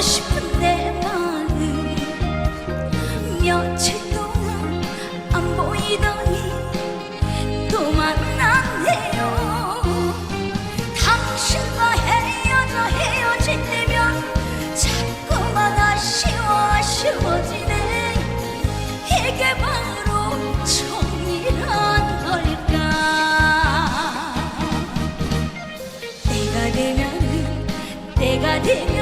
싶은 내 마음 며칠 동안 안 보이더니 또 만났네요. 당신과 헤어져 헤어질 때면 자꾸만 아쉬워 아쉬워지네. 이게 바로 정이란 걸까? 때가 되면은 때가 되면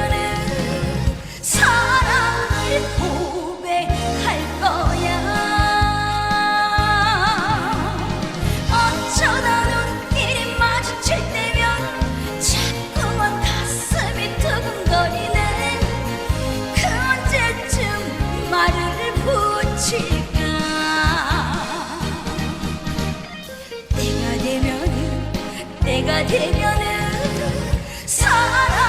내가 되면은 사랑